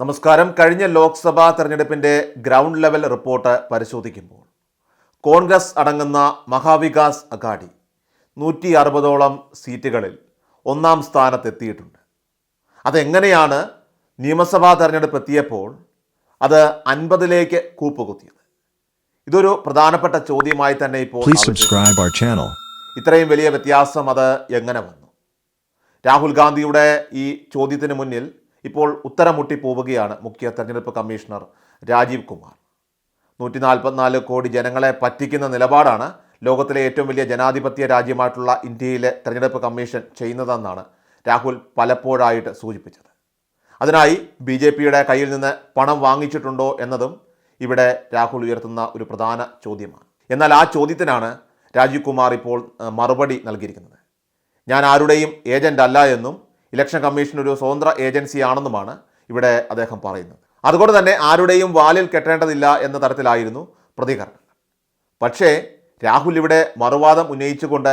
നമസ്കാരം. കഴിഞ്ഞ ലോക്സഭാ തെരഞ്ഞെടുപ്പിന്റെ ഗ്രൗണ്ട് ലെവൽ റിപ്പോർട്ട് പരിശോധിക്കുമ്പോൾ കോൺഗ്രസ് അടങ്ങുന്ന മഹാവികാസ് അഗാഡി നൂറ്റി അറുപതോളം സീറ്റുകളിൽ ഒന്നാം സ്ഥാനത്തെത്തിയിട്ടുണ്ട്. അതെങ്ങനെയാണ് നിയമസഭാ തെരഞ്ഞെടുപ്പ് എത്തിയപ്പോൾ അത് അൻപതിലേക്ക് കൂപ്പുകുത്തിയത്? ഇതൊരു പ്രധാനപ്പെട്ട ചോദ്യമായി തന്നെ ഇപ്പോൾ. ഇത്രയും വലിയ വ്യത്യാസം അത് എങ്ങനെ വന്നു? രാഹുൽ ഗാന്ധിയുടെ ഈ ചോദ്യത്തിന് മുന്നിൽ ഇപ്പോൾ ഉത്തരമുട്ടി പോവുകയാണ് മുഖ്യ തെരഞ്ഞെടുപ്പ് കമ്മീഷണർ രാജീവ് കുമാർ. നൂറ്റി നാൽപ്പത്തിനാല് കോടി ജനങ്ങളെ പറ്റിക്കുന്ന നിലപാടാണ് ലോകത്തിലെ ഏറ്റവും വലിയ ജനാധിപത്യ രാജ്യമായിട്ടുള്ള ഇന്ത്യയിലെ തെരഞ്ഞെടുപ്പ് കമ്മീഷൻ ചെയ്യുന്നതെന്നാണ് രാഹുൽ പലപ്പോഴായിട്ട് സൂചിപ്പിച്ചത്. അതിനായി ബി ജെ പിയുടെ കയ്യിൽ നിന്ന് പണം വാങ്ങിച്ചിട്ടുണ്ടോ എന്നതും ഇവിടെ രാഹുൽ ഉയർത്തുന്ന ഒരു പ്രധാന ചോദ്യമാണ്. എന്നാൽ ആ ചോദ്യത്തിനാണ് രാജീവ് കുമാർ ഇപ്പോൾ മറുപടി നൽകിയിരിക്കുന്നത്. ഞാൻ ആരുടെയും ഏജന്റ് അല്ല എന്നും ഇലക്ഷൻ കമ്മീഷൻ ഒരു സ്വതന്ത്ര ഏജൻസിയാണെന്നുമാണ് ഇവിടെ അദ്ദേഹം പറയുന്നത്. അതുകൊണ്ട് തന്നെ ആരുടെയും വാലിൽ കെട്ടേണ്ടതില്ല എന്ന തരത്തിലായിരുന്നു പ്രതികരണം. പക്ഷേ രാഹുൽ ഇവിടെ മറുവാദം ഉന്നയിച്ചുകൊണ്ട്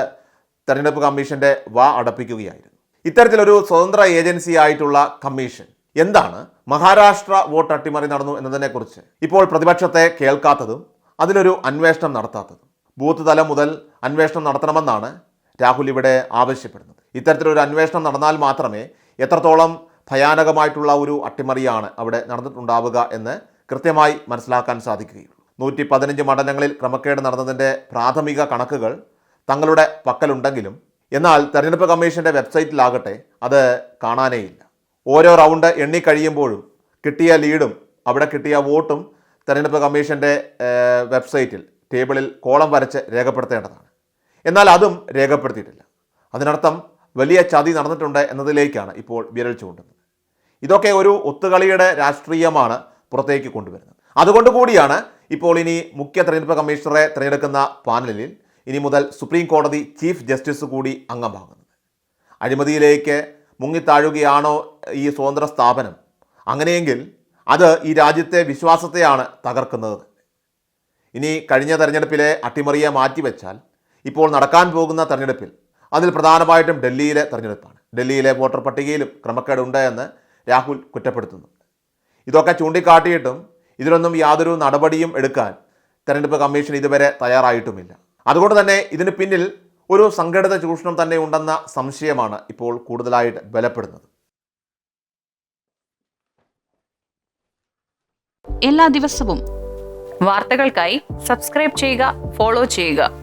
തെരഞ്ഞെടുപ്പ് കമ്മീഷന്റെ വാ അടപ്പിക്കുകയായിരുന്നു. ഇത്തരത്തിലൊരു സ്വതന്ത്ര ഏജൻസി ആയിട്ടുള്ള കമ്മീഷൻ എന്താണ്? മഹാരാഷ്ട്ര വോട്ട് അട്ടിമറി നടന്നു എന്നതിനെക്കുറിച്ച്. ഇപ്പോൾ പ്രതിപക്ഷത്തെ കേൾക്കാത്തതും അതിലൊരു അന്വേഷണം നടത്താത്തതും. ബൂത്ത് തലം മുതൽ അന്വേഷണം നടത്തണമെന്നാണ് രാഹുൽ ഇവിടെ ആവശ്യപ്പെടുന്നത്. ഇത്തരത്തിലൊരു അന്വേഷണം നടന്നാൽ മാത്രമേ എത്രത്തോളം ഭയാനകമായിട്ടുള്ള ഒരു അട്ടിമറിയാണ് അവിടെ നടന്നിട്ടുണ്ടാവുക എന്ന് കൃത്യമായി മനസ്സിലാക്കാൻ സാധിക്കുകയുള്ളൂ. നൂറ്റി പതിനഞ്ച് മണ്ഡലങ്ങളിൽ ക്രമക്കേട് നടന്നതിന്റെ പ്രാഥമിക കണക്കുകൾ തങ്ങളുടെ പക്കലുണ്ടെങ്കിലും എന്നാൽ തെരഞ്ഞെടുപ്പ് കമ്മീഷന്റെ വെബ്സൈറ്റിലാകട്ടെ അത് കാണാനേയില്ല. ഓരോ റൗണ്ട് എണ്ണിക്കഴിയുമ്പോഴും കിട്ടിയ ലീഡും അവിടെ കിട്ടിയ വോട്ടും തെരഞ്ഞെടുപ്പ് കമ്മീഷന്റെ വെബ്സൈറ്റിൽ ടേബിളിൽ കോളം വരച്ച് രേഖപ്പെടുത്തേണ്ടതാണ്. എന്നാൽ അതും രേഖപ്പെടുത്തിയിട്ടില്ല. അതിനർത്ഥം വലിയ ചതി നടന്നിട്ടുണ്ട് എന്നതിലേക്കാണ് ഇപ്പോൾ വിരൽ ചൂണ്ടുന്നത്. ഇതൊക്കെ ഒരു ഒത്തുകളിയുടെ രാഷ്ട്രീയമാണ് പുറത്തേക്ക് കൊണ്ടുവരുന്നത്. അതുകൊണ്ട് കൂടിയാണ് ഇപ്പോൾ ഇനി മുഖ്യ തെരഞ്ഞെടുപ്പ് കമ്മീഷണറെ തിരഞ്ഞെടുക്കുന്ന പാനലിൽ ഇനി മുതൽ സുപ്രീം കോടതി ചീഫ് ജസ്റ്റിസ് കൂടി അംഗമാകുന്നത്. അഴിമതിയിലേക്ക് മുങ്ങിത്താഴുകയാണോ ഈ സ്വതന്ത്ര സ്ഥാപനം? അങ്ങനെയെങ്കിൽ അത് ഈ രാജ്യത്തെ വിശ്വാസത്തെയാണ് തകർക്കുന്നത് ഇനി കഴിഞ്ഞ തെരഞ്ഞെടുപ്പിലെ അട്ടിമറിയെ മാറ്റിവെച്ചാൽ ഇപ്പോൾ നടക്കാൻ പോകുന്ന തെരഞ്ഞെടുപ്പിൽ അതിൽ പ്രധാനമായിട്ടും ഡൽഹിയിലെ തെരഞ്ഞെടുപ്പാണ്. ഡൽഹിയിലെ വോട്ടർ പട്ടികയിലും ക്രമക്കേടുണ്ട് എന്ന് രാഹുൽ കുറ്റപ്പെടുത്തുന്നുണ്ട് ഇതൊക്കെ ചൂണ്ടിക്കാട്ടിയിട്ടും ഇതിനൊന്നും യാതൊരു നടപടിയും എടുക്കാൻ തെരഞ്ഞെടുപ്പ് കമ്മീഷൻ ഇതുവരെ തയ്യാറായിട്ടുമില്ല. അതുകൊണ്ട് തന്നെ ഇതിന് പിന്നിൽ ഒരു സംഘടിത ചൂഷണം തന്നെ ഉണ്ടെന്ന സംശയമാണ് ഇപ്പോൾ കൂടുതലായിട്ട് ബലപ്പെടുന്നത്. എല്ലാ ദിവസവും വാർത്തകൾക്കായി സബ്സ്ക്രൈബ് ചെയ്യുക ഫോളോ ചെയ്യുക.